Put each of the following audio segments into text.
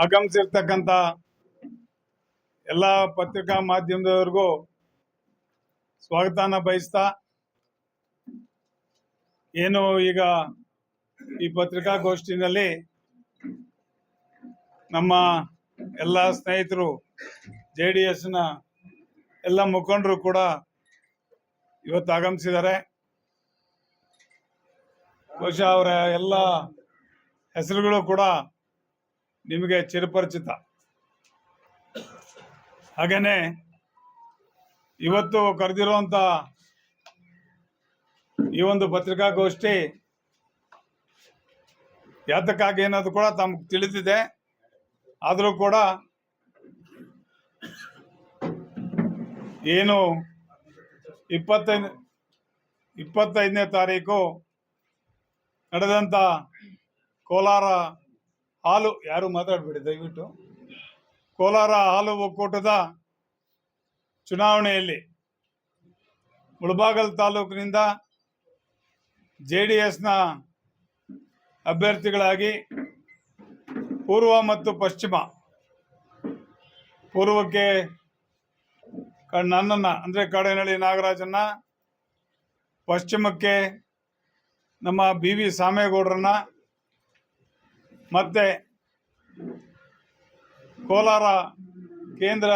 ಆಗಮಿಸಿರ್ತಕ್ಕಂಥ ಎಲ್ಲ ಪತ್ರಿಕಾ ಮಾಧ್ಯಮದವರಿಗೂ ಸ್ವಾಗತನ ಬಯಸ್ತಾ ಏನು ಈಗ ಈ ಪತ್ರಿಕಾಗೋಷ್ಠಿನಲ್ಲಿ ನಮ್ಮ ಎಲ್ಲ ಸ್ನೇಹಿತರು, ಜೆ ಡಿ ಎಸ್ನ ಎಲ್ಲ ಮುಖಂಡರು ಕೂಡ ಇವತ್ತು ಆಗಮಿಸಿದ್ದಾರೆ. ಬಹುಶಃ ಅವರ ಎಲ್ಲ ಹೆಸರುಗಳು ಕೂಡ ನಿಮಗೆ ಚಿರಪರಿಚಿತ. ಹಾಗೇನೆ ಇವತ್ತು ಕರೆದಿರುವಂತ ಈ ಒಂದು ಪತ್ರಿಕಾಗೋಷ್ಠಿ ಯಾತಕ್ಕಾಗಿ ಅನ್ನೋದು ಕೂಡ ತಮಗೆ ತಿಳಿದಿದೆ. ಆದರೂ ಕೂಡ ಏನು ಇಪ್ಪತ್ತೈದು ಇಪ್ಪತ್ತೈದನೇ ತಾರೀಕು ನಡೆದಂಥ ಕೋಲಾರ ಹಾಲು ಯಾರು ಮಾತಾಡಬೇಡಿ, ದಯವಿಟ್ಟು. ಕೋಲಾರ ಹಾಲು ಒಕ್ಕೂಟದ ಚುನಾವಣೆಯಲ್ಲಿ ಮುಳಬಾಗಲ್ ತಾಲೂಕಿನಿಂದ ಜೆ ಡಿ ಎಸ್ನ ಅಭ್ಯರ್ಥಿಗಳಾಗಿ ಪೂರ್ವ ಮತ್ತು ಪಶ್ಚಿಮ, ಪೂರ್ವಕ್ಕೆ ನನ್ನನ್ನು, ಅಂದರೆ ಕಾಡೇನಹಳ್ಳಿ ನಾಗರಾಜನ್ನ, ಪಶ್ಚಿಮಕ್ಕೆ ನಮ್ಮ ಬಿ ವಿ ಸಾಮೇಗೌಡರನ್ನ ಮತ್ತೆ ಕೋಲಾರ ಕೇಂದ್ರ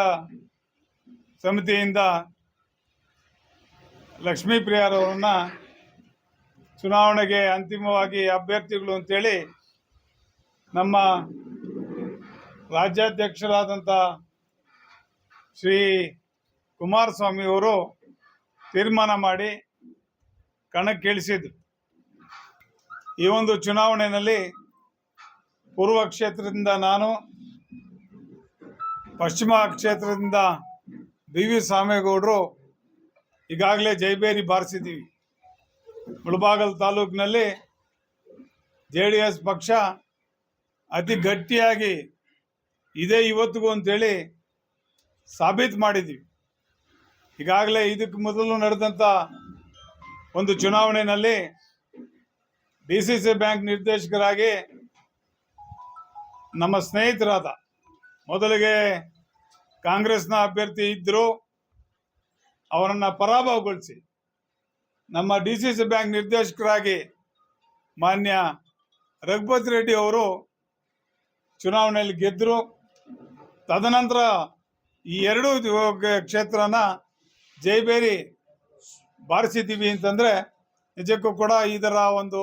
ಸಮಿತಿಯಿಂದ ಲಕ್ಷ್ಮೀ ಪ್ರಿಯಾರವರನ್ನ ಚುನಾವಣೆಗೆ ಅಂತಿಮವಾಗಿ ಅಭ್ಯರ್ಥಿಗಳು ಅಂತೇಳಿ ನಮ್ಮ ರಾಜ್ಯಾಧ್ಯಕ್ಷರಾದಂಥ ಶ್ರೀ ಕುಮಾರಸ್ವಾಮಿ ಅವರು ತೀರ್ಮಾನ ಮಾಡಿ ಕಣಕ್ಕಿಳಿಸಿದ್ರು. ಈ ಒಂದು ಚುನಾವಣೆಯಲ್ಲಿ ಪೂರ್ವ ಕ್ಷೇತ್ರದಿಂದ ನಾನು, ಪಶ್ಚಿಮ ಕ್ಷೇತ್ರದಿಂದ ಬಿ ವಿ ಸ್ವಾಮೇಗೌಡರು ಈಗಾಗಲೇ ಜೈಬೇರಿ ಬಾರಿಸಿದ್ದೀವಿ. ಮುಳಬಾಗಲ್ ತಾಲೂಕಿನಲ್ಲಿ ಜೆ ಡಿ ಎಸ್ ಪಕ್ಷ ಅತಿ ಗಟ್ಟಿಯಾಗಿ ಇದೇ ಇವತ್ತಿಗೂ ಅಂತೇಳಿ ಸಾಬೀತು ಮಾಡಿದ್ದೀವಿ. ಈಗಾಗಲೇ ಇದಕ್ಕೆ ಮೊದಲು ನಡೆದಂಥ ಒಂದು ಚುನಾವಣೆಯಲ್ಲಿ ಡಿ ಸಿ ಸಿ ಬ್ಯಾಂಕ್ ನಿರ್ದೇಶಕರಾಗಿ ನಮ್ಮ ಸ್ನೇಹಿತರಾದ ಮೊದಲಿಗೆ ಕಾಂಗ್ರೆಸ್ನ ಅಭ್ಯರ್ಥಿ ಇದ್ದರು ಅವರನ್ನು ಪರಾಭವಗೊಳಿಸಿ ನಮ್ಮ ಡಿ ಸಿ ಸಿ ಬ್ಯಾಂಕ್ ನಿರ್ದೇಶಕರಾಗಿ ಮಾನ್ಯ ರಘುಪತಿ ರೆಡ್ಡಿ ಅವರು ಚುನಾವಣೆಯಲ್ಲಿ ಗೆದ್ದರು ತದನಂತರ ಈ ಎರಡೂ ಕ್ಷೇತ್ರನ ಜೈಬೇರಿ ಬಾರಿಸಿದ್ದೀವಿ ಅಂತಂದರೆ ನಿಜಕ್ಕೂ ಕೂಡ ಇದರ ಒಂದು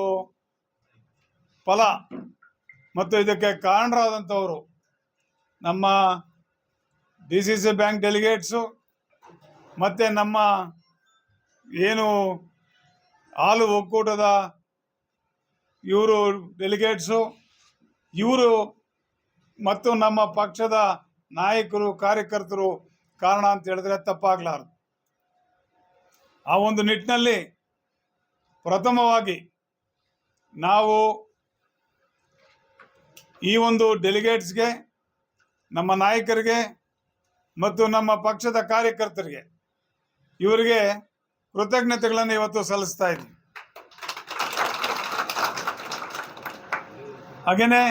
ಫಲ ಮತ್ತು ಇದಕ್ಕೆ ಕಾರಣರಾದಂಥವರು ನಮ್ಮ D C C bank delegates ಮತ್ತು ನಮ್ಮ ಏನು ಹಾಲು ಒಕ್ಕೂಟದ ಇವರು ಡೆಲಿಗೇಟ್ಸು, ಇವರು ಮತ್ತು ನಮ್ಮ ಪಕ್ಷದ ನಾಯಕರು, ಕಾರ್ಯಕರ್ತರು ಕಾರಣ ಅಂತ ಹೇಳಿದ್ರೆ ತಪ್ಪಾಗಲಾರದು. ಆ ಒಂದು ನಿಟ್ಟಿನಲ್ಲಿ ಪ್ರಥಮವಾಗಿ ನಾವು ಈ ಒಂದು ಡೆಲಿಗೇಟ್ಸ್ಗೆ ನಮ್ಮ ನಾಯಕರಿಗೆ ಮತ್ತು ನಮ್ಮ ಪಕ್ಷದ ಕಾರ್ಯಕರ್ತರಿಗೆ ಇವರಿಗೆ ಕೃತಜ್ಞತೆಗಳನ್ನು ಇವತ್ತು ಸಲ್ಲಿಸ್ತಾ ಇದ್ದೀನಿ. ಹಾಗೆಯೇ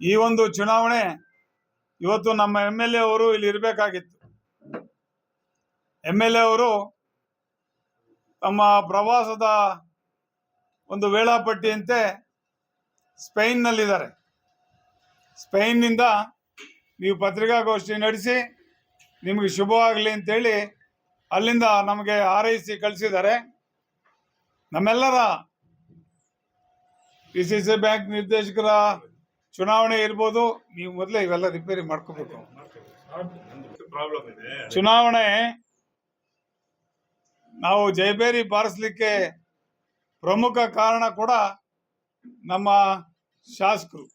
ಈ ಒಂದು ಚುನಾವಣೆ ಇವತ್ತು ನಮ್ಮ ಎಂ ಎಲ್ ಎ ಅವರು ಇಲ್ಲಿ ಇರಬೇಕಾಗಿತ್ತು. ಎಂ ಎಲ್ ಎ ಅವರು ತಮ್ಮ ಪ್ರವಾಸದ ಒಂದು ವೇಳಾಪಟ್ಟಿಯಂತೆ ಸ್ಪೈನ್ನಲ್ಲಿದ್ದಾರೆ. ಸ್ಪೈನ್ನಿಂದ ನೀವು ಪತ್ರಿಕಾಗೋಷ್ಠಿ ನಡೆಸಿ ನಿಮಗೆ ಶುಭವಾಗಲಿ ಅಂತೇಳಿ ಅಲ್ಲಿಂದ ನಮಗೆ ಹಾರೈಸಿ ಕಳಿಸಿದ್ದಾರೆ. ನಮ್ಮೆಲ್ಲರ ಪಿ ಸಿ ಸಿ ಬ್ಯಾಂಕ್ ನಿರ್ದೇಶಕರ ಚುನಾವಣೆ ಇರ್ಬೋದು, ನೀವು ಮೊದಲೇ ಇವೆಲ್ಲ ರಿಪೇರಿ ಮಾಡ್ಕೋಬೇಕು. ಚುನಾವಣೆ ನಾವು ಜೈಬೇರಿ ಬಾರಿಸ್ಲಿಕ್ಕೆ ಪ್ರಮುಖ ಕಾರಣ ಕೂಡ ನಮ್ಮ ಶಾಸಕರು.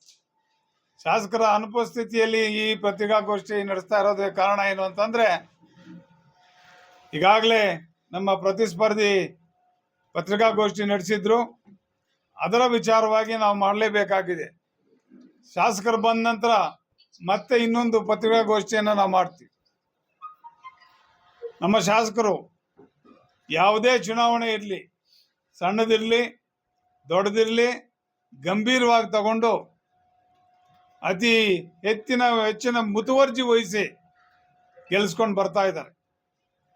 ಶಾಸಕರ ಅನುಪಸ್ಥಿತಿಯಲ್ಲಿ ಈ ಪತ್ರಿಕಾಗೋಷ್ಠಿ ನಡೆಸ್ತಾ ಇರೋದಕ್ಕೆ ಕಾರಣ ಏನು ಅಂತಂದ್ರೆ, ಈಗಾಗಲೇ ನಮ್ಮ ಪ್ರತಿಸ್ಪರ್ಧಿ ಪತ್ರಿಕಾಗೋಷ್ಠಿ ನಡೆಸಿದ್ರು. ಅದರ ವಿಚಾರವಾಗಿ ನಾವು ಮಾಡಲೇಬೇಕಾಗಿದೆ. ಶಾಸಕರು ಬಂದ ನಂತರ ಮತ್ತೆ ಇನ್ನೊಂದು ಪತ್ರಿಕಾಗೋಷ್ಠಿಯನ್ನು ನಾವು ಮಾಡ್ತೀವಿ. ನಮ್ಮ ಶಾಸಕರು ಯಾವುದೇ ಚುನಾವಣೆ ಇರಲಿ, ಸಣ್ಣದಿರಲಿ, ದೊಡ್ಡದಿರಲಿ, ಗಂಭೀರವಾಗಿ ತಗೊಂಡು ಅತಿ ಹೆಚ್ಚಿನ ಹೆಚ್ಚಿನ ಮುತುವರ್ಜಿ ವಹಿಸಿ ಗೆಲ್ಲಿಸ್ಕೊಂಡು ಬರ್ತಾ ಇದ್ದಾರೆ.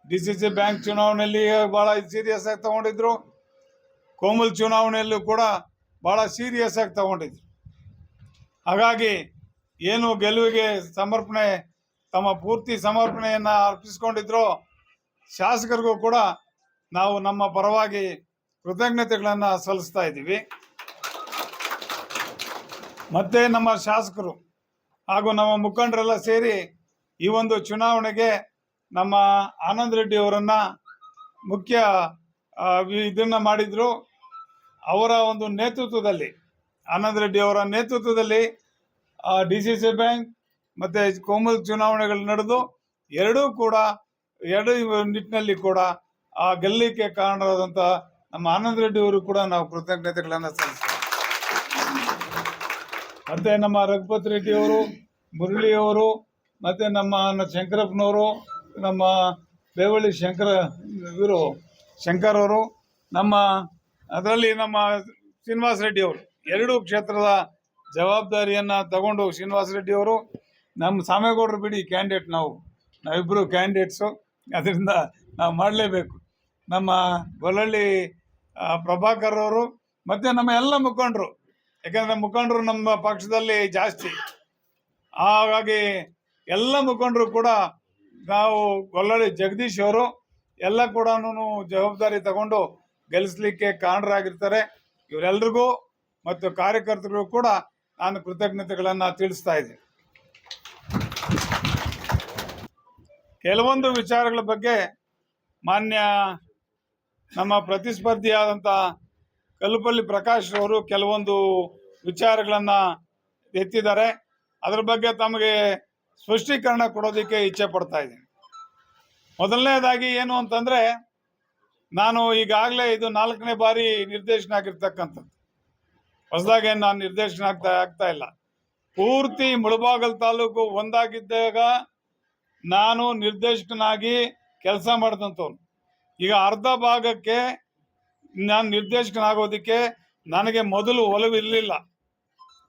ಡಿ ಸಿ ಸಿ ಬ್ಯಾಂಕ್ ಚುನಾವಣೆಯಲ್ಲಿ ಭಾಳ ಸೀರಿಯಸ್ ಆಗಿ ತಗೊಂಡಿದ್ರು. ಕೋಮಲ್ ಚುನಾವಣೆಯಲ್ಲೂ ಕೂಡ ಭಾಳ ಸೀರಿಯಸ್ ಆಗಿ ತಗೊಂಡಿದ್ರು. ಹಾಗಾಗಿ ಏನು ಗೆಲುವಿಗೆ ಸಮರ್ಪಣೆ, ತಮ್ಮ ಪೂರ್ತಿ ಸಮರ್ಪಣೆಯನ್ನು ಅರ್ಪಿಸ್ಕೊಂಡಿದ್ರು ಶಾಸಕರಿಗೂ ಕೂಡ ನಾವು ನಮ್ಮ ಪರವಾಗಿ ಕೃತಜ್ಞತೆಗಳನ್ನು ಸಲ್ಲಿಸ್ತಾ ಇದ್ದೀವಿ. ಮತ್ತೆ ನಮ್ಮ ಶಾಸಕರು ಹಾಗೂ ನಮ್ಮ ಮುಖಂಡರೆಲ್ಲ ಸೇರಿ ಈ ಒಂದು ಚುನಾವಣೆಗೆ ನಮ್ಮ ಆನಂದ್ ರೆಡ್ಡಿ ಅವರನ್ನ ಮುಖ್ಯ ಇದನ್ನ ಮಾಡಿದ್ರು. ಅವರ ಒಂದು ನೇತೃತ್ವದಲ್ಲಿ, ಆನಂದ್ ರೆಡ್ಡಿ ಅವರ ನೇತೃತ್ವದಲ್ಲಿ ಡಿ ಸಿ ಸಿ ಬ್ಯಾಂಕ್ ಮತ್ತೆ ಕೋಮಲ್ ಚುನಾವಣೆಗಳು ನಡೆದು, ಎರಡೂ ಕೂಡ, ಎರಡು ನಿಟ್ಟಿನಲ್ಲಿ ಕೂಡ ಆ ಗೆಲ್ಲಲಿಕ್ಕೆ ಕಾರಣರಾದಂಥ ನಮ್ಮ ಆನಂದ್ ರೆಡ್ಡಿ ಅವರು ಕೂಡ ನಾವು ಕೃತಜ್ಞತೆಗಳನ್ನು ಮತ್ತೆ ನಮ್ಮ ರಘುಪತ್ ಮುರಳಿ ಅವರು, ಮತ್ತೆ ನಮ್ಮ ಶಂಕರಪ್ಪನವರು, ನಮ್ಮ ಬೇವಳ್ಳಿ ಶಂಕರ, ಇವರು ಶಂಕರ್ ಅವರು, ನಮ್ಮ ಅದರಲ್ಲಿ ನಮ್ಮ ಶ್ರೀನಿವಾಸ ರೆಡ್ಡಿ ಅವರು. ಎರಡೂ ಕ್ಷೇತ್ರದ ಜವಾಬ್ದಾರಿಯನ್ನ ತಗೊಂಡು ಶ್ರೀನಿವಾಸ ರೆಡ್ಡಿ ಅವರು. ನಮ್ಮ ಸಾಮೇಗೌಡರು ಬಿಡಿ ಕ್ಯಾಂಡಿಡೇಟ್ ನಾವು. ನಾವಿಬ್ಬರು ಕ್ಯಾಂಡಿಡೇಟ್ಸು ಅದರಿಂದ ನಾವು ಮಾಡಲೇಬೇಕು. ನಮ್ಮ ಗೊಲ್ಲಳ್ಳಿ ಪ್ರಭಾಕರ್ ಅವರು, ಮತ್ತೆ ನಮ್ಮ ಎಲ್ಲ ಮುಖಂಡರು. ಯಾಕಂದ್ರೆ ಮುಖಂಡರು ನಮ್ಮ ಪಕ್ಷದಲ್ಲಿ ಜಾಸ್ತಿ. ಹಾಗಾಗಿ ಎಲ್ಲ ಮುಖಂಡರು ಕೂಡ ನಾವು ಗೊಲ್ಲಳ್ಳಿ ಜಗದೀಶ್ ಅವರು ಎಲ್ಲ ಕೂಡ ಜವಾಬ್ದಾರಿ ತಗೊಂಡು ಗೆಲ್ಲಿಸ್ಲಿಕ್ಕೆ ಕಾರಣರಾಗಿರ್ತಾರೆ ಇವರೆಲ್ರಿಗೂ ಮತ್ತು ಕಾರ್ಯಕರ್ತರಿಗೂ ಕೂಡ ನಾನು ಕೃತಜ್ಞತೆಗಳನ್ನು ತಿಳಿಸ್ತಾ ಇದ್ದೀನಿ. ಕೆಲವೊಂದು ವಿಚಾರಗಳ ಬಗ್ಗೆ ಮಾನ್ಯ ನಮ್ಮ ಪ್ರತಿಸ್ಪರ್ಧಿಯಾದಂಥ ಕಲ್ಲುಪಲ್ಲಿ ಪ್ರಕಾಶ್ ಅವರು ಕೆಲವೊಂದು ವಿಚಾರಗಳನ್ನ ಎತ್ತಿದ್ದಾರೆ. ಅದ್ರ ಬಗ್ಗೆ ತಮಗೆ ಸ್ಪಷ್ಟೀಕರಣ ಕೊಡೋದಕ್ಕೆ ಇಚ್ಛೆ ಪಡ್ತಾ ಇದ್ದೀನಿ. ಮೊದಲನೇದಾಗಿ ಏನು ಅಂತಂದ್ರೆ, ನಾನು ಈಗಾಗಲೇ ಇದು ನಾಲ್ಕನೇ ಬಾರಿ ನಿರ್ದೇಶನ ಆಗಿರ್ತಕ್ಕಂಥದ್ದು. ಹೊಸದಾಗಿ ನಾನು ನಿರ್ದೇಶನ ಆಗ್ತಾ ಆಗ್ತಾ ಇಲ್ಲ. ಪೂರ್ತಿ ಮುಳಬಾಗಲ್ ತಾಲೂಕು ಒಂದಾಗಿದ್ದಾಗ ನಾನು ನಿರ್ದೇಶಕನಾಗಿ ಕೆಲಸ ಮಾಡಿದಂಥವ್ನು. ಈಗ ಅರ್ಧ ಭಾಗಕ್ಕೆ ನಾನು ನಿರ್ದೇಶಕನಾಗೋದಕ್ಕೆ ನನಗೆ ಮೊದಲು ಒಲವು ಇರಲಿಲ್ಲ.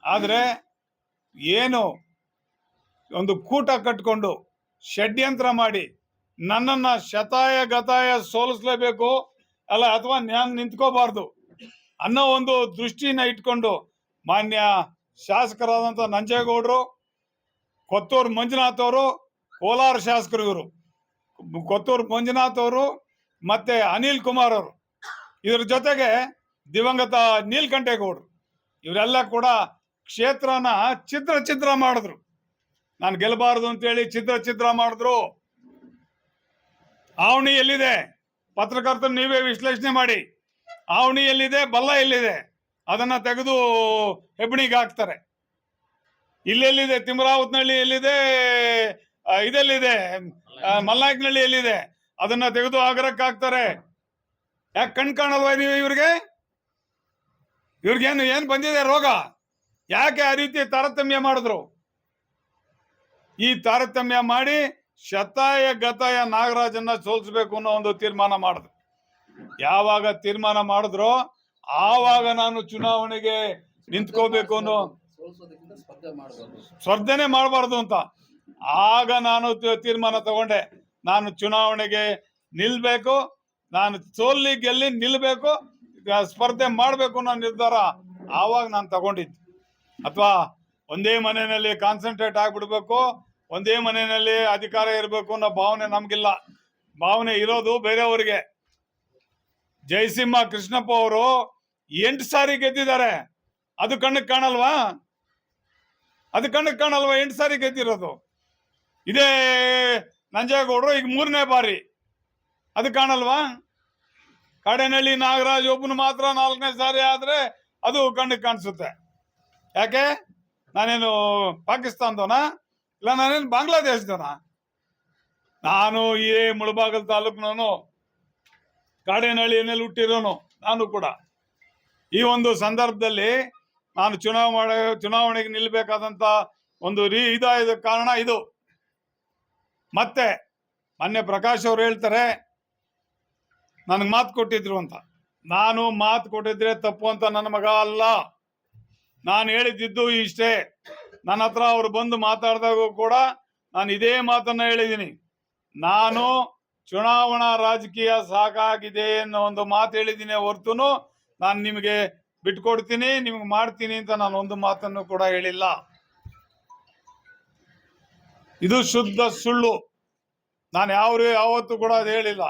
ಆದರೆ ಏನು ಒಂದು ಕೂಟ ಕಟ್ಕೊಂಡು ಷಡ್ಯಂತ್ರ ಮಾಡಿ ನನ್ನನ್ನು ಶತಾಯ ಗತಾಯ ಸೋಲಿಸ್ಲೇಬೇಕು ಅಲ್ಲ ಅಥವಾ ನಾನು ನಿಂತ್ಕೋಬಾರ್ದು ಅನ್ನೋ ಒಂದು ದೃಷ್ಟಿನ ಇಟ್ಕೊಂಡು ಮಾನ್ಯ ಶಾಸಕರಾದಂಥ ನಂಜೇಗೌಡರು, ಕೊತ್ತೂರು ಮಂಜುನಾಥ್ ಅವರು, ಕೋಲಾರ ಶಾಸಕರು ಇವರು. ಕೊತ್ತೂರು ಮಂಜುನಾಥ್ ಅವರು ಮತ್ತೆ ಅನಿಲ್ ಕುಮಾರ್ ಅವರು. ಇದ್ರ ಜೊತೆಗೆ ದಿವಂಗತ ನೀಲ್ಕಂಠೇಗೌಡರು. ಇವರೆಲ್ಲ ಕೂಡ ಕ್ಷೇತ್ರನ ಚಿತ್ರ ಚಿತ್ರ ಮಾಡಿದ್ರು. ನಾನು ಗೆಲ್ಲಬಾರದು ಅಂತೇಳಿ ಚಿತ್ರ ಚಿತ್ರ ಮಾಡಿದ್ರು. ಆವಣಿ ಎಲ್ಲಿದೆ? ಪತ್ರಕರ್ತರು ನೀವೇ ವಿಶ್ಲೇಷಣೆ ಮಾಡಿ. ಆವಣಿ ಎಲ್ಲಿದೆ? ಬಲ್ಲ ಎಲ್ಲಿದೆ? ಅದನ್ನ ತೆಗೆದು ಹೆಬ್ಬಣಿಗೆ ಹಾಕ್ತಾರೆ. ಇಲ್ಲೆಲ್ಲಿದೆ ತಿಮ್ರಾವತ್ನಹಳ್ಳಿ ಎಲ್ಲಿದೆ? ಇದೆಲ್ಲಿದೆ? ಮಲ್ನಾಯಕನಹಳ್ಳಿ ಎಲ್ಲಿದೆ? ಅದನ್ನ ತೆಗೆದು ಆಗ್ರಕ್ಕೆ ಹಾಕ್ತಾರೆ. ಯಾಕೆ ಕಣ್ ಕಾಣಲ್ವಾ ನೀವು ಇವ್ರಿಗೆ? ಇವ್ರಿಗೇನು ಏನು ಬಂದಿದೆ ರೋಗ? ಯಾಕೆ ಆ ರೀತಿ ತಾರತಮ್ಯ ಮಾಡಿದ್ರು? ಈ ತಾರತಮ್ಯ ಮಾಡಿ ಶತಾಯ ಗತಾಯ ನಾಗರಾಜನ್ನ ಸೋಲಿಸ್ಬೇಕು ಅನ್ನೋ ಒಂದು ತೀರ್ಮಾನ ಮಾಡಿದ್ರು ಯಾವಾಗ ತೀರ್ಮಾನ ಮಾಡಿದ್ರು ಆವಾಗ ನಾನು ಚುನಾವಣೆಗೆ ನಿಂತ್ಕೋಬೇಕು ಅನ್ನೋ ಸ್ಪರ್ಧನೆ ಸ್ಪರ್ಧೆ ಮಾಡಬಾರ್ದು. ಅಂತ. ಆಗ ನಾನು ತೀರ್ಮಾನ ತಗೊಂಡೆ. ನಾನು ಚುನಾವಣೆಗೆ ನಿಲ್ಬೇಕು. ನಾನು ಸೋಲ್ಲಿ ಗೆಲ್ಲಿ ನಿಲ್ಬೇಕು. ಸ್ಪರ್ಧೆ ಮಾಡಬೇಕು ಅನ್ನೋ ನಿರ್ಧಾರ ಆವಾಗ ನಾನು ತಗೊಂಡಿದ್ದು. ಅಥವಾ ಒಂದೇ ಮನೆಯಲ್ಲಿ ಕಾನ್ಸಂಟ್ರೇಟ್ ಆಗಿಬಿಡ್ಬೇಕು, ಒಂದೇ ಮನೆಯಲ್ಲಿ ಅಧಿಕಾರ ಇರಬೇಕು ಅನ್ನೋ ಭಾವನೆ ನಮಗಿಲ್ಲ. ಭಾವನೆ ಇರೋದು ಬೇರೆಯವರಿಗೆ. ಜಯಸಿಂಹ ಕೃಷ್ಣಪ್ಪ ಅವರು ಎಂಟು ಸಾರಿ ಗೆದ್ದಿದ್ದಾರೆ. ಅದು ಕಣ್ಣಿಗೆ ಕಾಣಲ್ವಾ? ಅದು ಕಣ್ಣಿಗೆ ಕಾಣಲ್ವಾ ಎಂಟು ಸಾರಿ ಗೆದ್ದಿರೋದು? ಇದೇ ನಂಜೇಗೌಡರು ಈಗ ಮೂರನೇ ಬಾರಿ. ಅದು ಕಾಣಲ್ವಾ? ಕಾಡೇನಹಳ್ಳಿ ನಾಗರಾಜ್ ಒಬ್ಬನು ಮಾತ್ರ ನಾಲ್ಕನೇ ಸಾರಿ ಆದ್ರೆ ಅದು ಕಣ್ಣಿಗೆ ಕಾಣಿಸುತ್ತೆ. ಯಾಕೆ? ನಾನೇನು ಪಾಕಿಸ್ತಾನದವನ? ಇಲ್ಲ, ನಾನೇನು ಬಾಂಗ್ಲಾದೇಶದವನ? ನಾನು ಈ ಮುಳಬಾಗಲ್ ತಾಲೂಕಿನವನು. ಕಾಡೇನಹಳ್ಳಿಯಲ್ಲಿ ಹುಟ್ಟಿರೋನು ನಾನು ಕೂಡ. ಈ ಒಂದು ಸಂದರ್ಭದಲ್ಲಿ ನಾನು ಚುನಾವಣೆ, ಚುನಾವಣೆಗೆ ನಿಲ್ಬೇಕಾದಂತ ಒಂದು ರೀ, ಇದಾದ ಕಾರಣ ಇದು. ಮತ್ತೆ, ಮೊನ್ನೆ ಪ್ರಕಾಶ್ ಅವ್ರು ಹೇಳ್ತಾರೆ ನನಗೆ ಮಾತು ಕೊಟ್ಟಿದ್ರು ಅಂತ. ನಾನು ಮಾತು ಕೊಟ್ಟಿದ್ರೆ ತಪ್ಪು ಅಂತ ನನ್ನ ಮಗ ಅಲ್ಲ. ನಾನು ಹೇಳಿದ್ದು ಇಷ್ಟೇ. ನನ್ನ ಹತ್ರ ಅವ್ರು ಬಂದು ಮಾತಾಡಿದಾಗ ಕೂಡ ನಾನು ಇದೇ ಮಾತನ್ನ ಹೇಳಿದ್ದೀನಿ ನಾನು ಚುನಾವಣಾ ರಾಜಕೀಯ ಸಾಕಾಗಿದೆ ಅನ್ನೋ ಒಂದು ಮಾತು ಹೇಳಿದ್ದೀನಿ ಹೊರತು ನಾನು ನಿಮಗೆ ಬಿಟ್ಕೊಡ್ತೀನಿ, ನಿಮ್ಗೆ ಮಾಡ್ತೀನಿ ಅಂತ ನಾನು ಒಂದು ಮಾತನ್ನು ಕೂಡ ಹೇಳಿಲ್ಲ. ಇದು ಶುದ್ಧ ಸುಳ್ಳು. ನಾನು ಯಾವ ಯಾವತ್ತೂ ಕೂಡ ಅದು ಹೇಳಿಲ್ಲ.